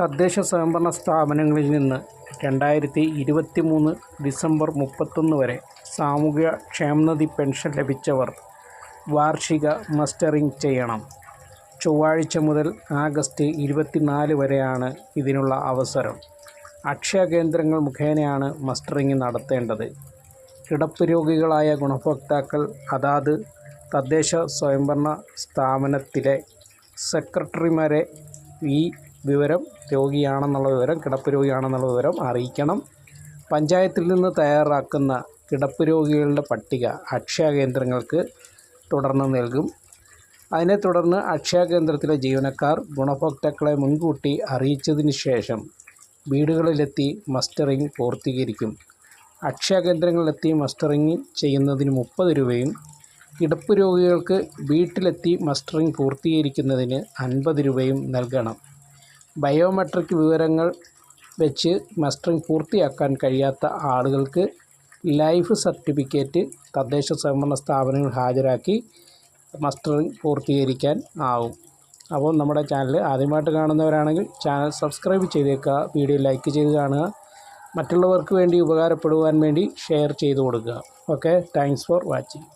തദ്ദേശ സ്വയംഭരണ സ്ഥാപനങ്ങളിൽ നിന്ന് രണ്ടായിരത്തി ഇരുപത്തി മൂന്ന് ഡിസംബർ മുപ്പത്തൊന്ന് വരെ സാമൂഹിക ക്ഷേമനിധി പെൻഷൻ ലഭിച്ചവർ വാർഷിക മസ്റ്ററിംഗ് ചെയ്യണം. ചൊവ്വാഴ്ച മുതൽ ആഗസ്റ്റ് ഇരുപത്തിനാല് വരെയാണ് ഇതിനുള്ള അവസരം. അക്ഷയ കേന്ദ്രങ്ങൾ മുഖേനയാണ് മസ്റ്ററിംഗ് നടത്തേണ്ടത്. കിടപ്പ് രോഗികളായ ഗുണഭോക്താക്കൾ അതാത് തദ്ദേശ സ്വയംഭരണ സ്ഥാപനത്തിലെ സെക്രട്ടറിമാരെ ഈ വിവരം രോഗിയാണെന്നുള്ള വിവരം കിടപ്പ് രോഗിയാണെന്നുള്ള വിവരം അറിയിക്കണം. പഞ്ചായത്തിൽ നിന്ന് തയ്യാറാക്കുന്ന കിടപ്പ് രോഗികളുടെ പട്ടിക അക്ഷയ കേന്ദ്രങ്ങൾക്ക് തുടർന്ന് നൽകും. അതിനെ തുടർന്ന് അക്ഷയ കേന്ദ്രത്തിലെ ജീവനക്കാർ ഗുണഭോക്താക്കളെ മുൻകൂട്ടി അറിയിച്ചതിന് ശേഷം വീടുകളിലെത്തി മസ്റ്ററിംഗ് പൂർത്തീകരിക്കും. അക്ഷയ കേന്ദ്രങ്ങളിലെത്തി മസ്റ്ററിംഗ് ചെയ്യുന്നതിന് മുപ്പത് രൂപയും കിടപ്പ് രോഗികൾക്ക് വീട്ടിലെത്തി മസ്റ്ററിംഗ് പൂർത്തീകരിക്കുന്നതിന് അൻപത് രൂപയും നൽകണം. ബയോമെട്രിക് വിവരങ്ങൾ വെച്ച് മസ്റ്ററിംഗ് പൂർത്തിയാക്കാൻ കഴിയാത്ത ആളുകൾക്ക് ലൈഫ് സർട്ടിഫിക്കറ്റ് തദ്ദേശ സ്വയംഭരണ സ്ഥാപനങ്ങൾ ഹാജരാക്കി മസ്റ്ററിംഗ് പൂർത്തീകരിക്കാൻ ആവും. അപ്പോൾ നമ്മുടെ ചാനൽ ആദ്യമായിട്ട് കാണുന്നവരാണെങ്കിൽ ചാനൽ സബ്സ്ക്രൈബ് ചെയ്തേക്കുക വീഡിയോ ലൈക്ക് ചെയ്ത് കാണുക മറ്റുള്ളവർക്ക് വേണ്ടി ഉപകാരപ്പെടുവാൻ വേണ്ടി ഷെയർ ചെയ്ത് കൊടുക്കുക. Okay thanks for watching.